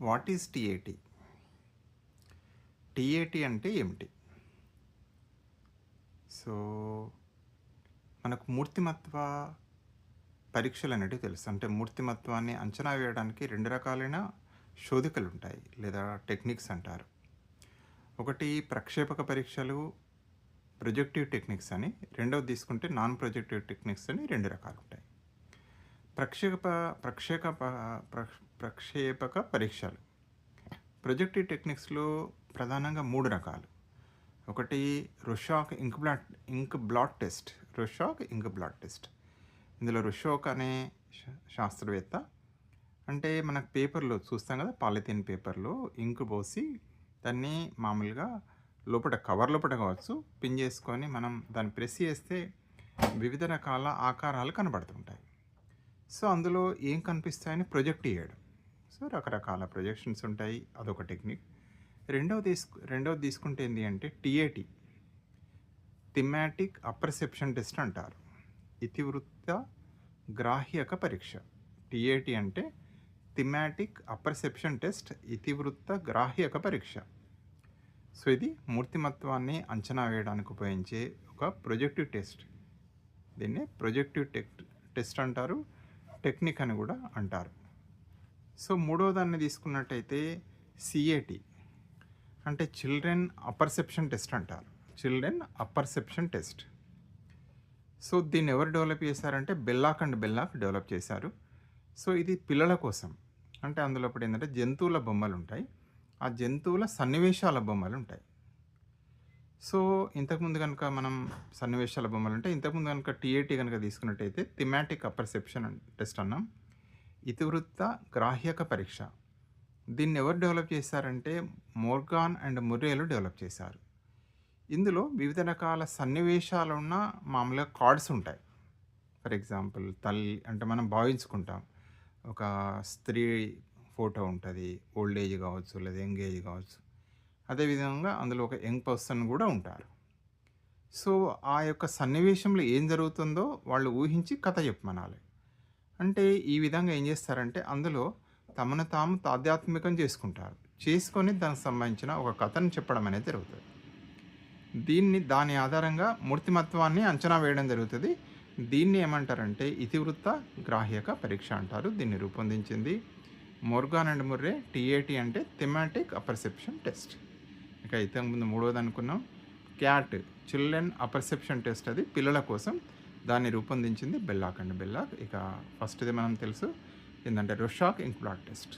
What is TAT? TAT అంటే ఏమిటి? So మనకు మూర్తిమత్వ పరీక్షలు అనేటివి తెలుసు. అంటే మూర్తిమత్వాన్ని అంచనా వేయడానికి రెండు రకాలైన శోధికలు ఉంటాయి లేదా టెక్నిక్స్ అంటారు. ఒకటి ప్రక్షేపక పరీక్షలు ప్రొజెక్టివ్ టెక్నిక్స్ అని. రెండవది తీసుకుంటే నాన్ ప్రొజెక్టివ్ టెక్నిక్స్ అని రెండు రకాలు ఉంటాయి. ప్రక్షేప ప్రక్షేప ప్ర- ప్రక్షేపక పరీక్షలు. ప్రొజెక్టివ్ టెక్నిక్స్లో ప్రధానంగా మూడు రకాలు. ఒకటి Rorschach ink blot ink blot test. Rorschach ink blot test. ఇందులో రుషోక్ అనే శా- శాస్త్రవేత్త అంటే మనకు పేపర్లో చూస్తాం కదా పాలిథిన్ పేపర్లో ఇంక్ పోసి దాన్ని మామూలుగా లోపల కవర్ లోపల కావచ్చు పిన్ చేసుకొని మనం దాన్ని ప్రెస్ చేస్తే వివిధ రకాల ఆకారాలు కనబడుతుంటాయి. సో అందులో ఏం కనిపిస్తాయని ప్రొజెక్ట్ చేయడం. సో రకరకాల ప్రొజెక్షన్స్ ఉంటాయి అదొక టెక్నిక్. రెండవ తీసుకు రెండవది తీసుకుంటే ఏంటి అంటే టిఏటి థిమాటిక్ అప్రసెప్షన్ టెస్ట్ అంటారు. ఇతివృత్త గ్రాహ్యక పరీక్ష. టిఏటి అంటే థిమాటిక్ అప్రసెప్షన్ టెస్ట్ ఇతివృత్త గ్రాహ్యక పరీక్ష. సో ఇది మూర్తిమత్వాన్ని అంచనా వేయడానికి ఉపయోగించే ఒక ప్రొజెక్టివ్ టెస్ట్. దీన్ని ప్రొజెక్టివ్ టెక్ టెస్ట్ అంటారు. టెక్నిక్ అని కూడా అంటారు. సో మూడో దాన్ని తీసుకున్నట్టయితే సిఏటి అంటే చిల్డ్రన్ అపర్సెప్షన్ టెస్ట్ అంటారు. Children apperception test. సో దీన్ని ఎవరు డెవలప్ చేశారంటే బెల్లాక్ అండ్ బెల్లాక్ డెవలప్ చేశారు. సో ఇది పిల్లల కోసం. అంటే అందులో ఇప్పుడు ఏంటంటే జంతువుల బొమ్మలు ఉంటాయి. ఆ జంతువుల సన్నివేశాల బొమ్మలు ఉంటాయి. సో ఇంతకుముందు కనుక మనం సన్నివేశాల బొమ్మలు అంటే ఇంతకుముందు కనుక టీఏటీ కనుక తీసుకున్నట్టయితే థిమాటిక్ అపర్సెప్షన్ టెస్ట్ అన్నాం. ఇతివృత్త గ్రాహ్యక పరీక్ష. దీన్ని ఎవరు డెవలప్ చేశారంటే మోర్గాన్ అండ్ ముర్రేలు డెవలప్ చేశారు. ఇందులో వివిధ రకాల సన్నివేశాలు ఉన్న మామూలుగా కార్డ్స్ ఉంటాయి. ఫర్ ఎగ్జాంపుల్ తల్లి అంటే మనం భావించుకుంటాం. ఒక స్త్రీ ఫోటో ఉంటుంది ఓల్డ్ ఏజ్ కావచ్చు లేదా యంగ్ ఏజ్ కావచ్చు. అదేవిధంగా అందులో ఒక యంగ్ పర్సన్ కూడా ఉంటారు. సో ఆ యొక్క సన్నివేశంలో ఏం జరుగుతుందో వాళ్ళు ఊహించి కథ చెప్పమనాలి. అంటే ఈ విధంగా ఏం చేస్తారంటే అందులో తమను తాము తాధ్యాత్మికం చేసుకుంటారు. చేసుకొని దానికి సంబంధించిన ఒక కథను చెప్పడం అనేది జరుగుతుంది. దీన్ని దాని ఆధారంగా మూర్తిమత్వాన్ని అంచనా వేయడం జరుగుతుంది. దీన్ని ఏమంటారంటే ఇతివృత్త గ్రాహ్యక పరీక్ష అంటారు. దీన్ని రూపొందించింది మోర్గాన్ అండ్ ముర్రే టీఏటీ అంటే థెమాటిక్ అపర్సెప్షన్ టెస్ట్ ఇక అయితే ముందు మూడోది అనుకున్నాం. క్యాట్ చిల్డ్రన్ అపర్సెప్షన్ టెస్ట్ అది పిల్లల కోసం. దాన్ని రూపొందించింది బెల్లాక్ అండి. బెల్లాక్ ఇక ఫస్ట్ది మనం తెలుసు. ఏంటంటే రొషాక్ ఇంక్లాట్ టెస్ట్.